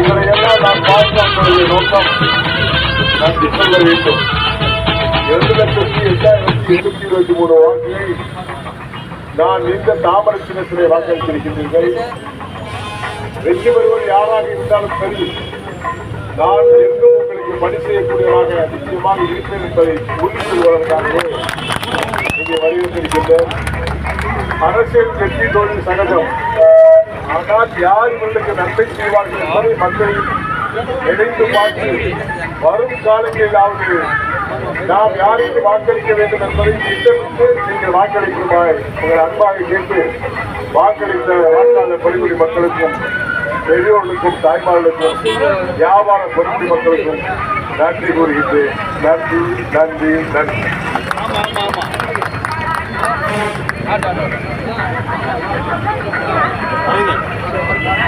பாதுகாப்புடைய நோக்கம் நாம் சொல்ல வேண்டும் இரண்டு லட்சத்தி எட்டாயிரத்தி எண்ணூத்தி இருபத்தி மூணு வாக்குகளை நான் இந்த தாமர சின்னத்திலே வாக்களித்திருக்கின்றீர்கள். வெற்றி பெறுவது யாராக இருந்தாலும் சரி நான் என்றும் உங்களுக்கு பணி செய்யக்கூடியவராக நிச்சயமாக இருப்பேன் என்பதை உறுதி கொள்வதற்காகவே இங்கே வருகின்றிருக்கின்றேன் அரசியல் வெற்றி தோல்வி சகஜம். ஆனால் யார் இவர்களுக்கு நன்மை செய்வார்கள் என்பதை மக்கள் நினைத்து பார்த்து வரும் காலங்களிலாவது நாம் யாருக்கு வாக்களிக்க வேண்டும் என்பதை திட்டமிட்டு நீங்கள் வாக்களிக்குமாய் உங்கள் அன்பாக கேட்டு வாக்களித்த வாக்காளர் பணிபுரி மக்களுக்கும் பெரியோர்களுக்கும் தாய்மார்களுக்கும் வியாபார பொறுப்பு மக்களுக்கும் நன்றி கூறுகின்றேன். நன்றி நன்றி நன்றி. ஆமா ஆமா ஆமா.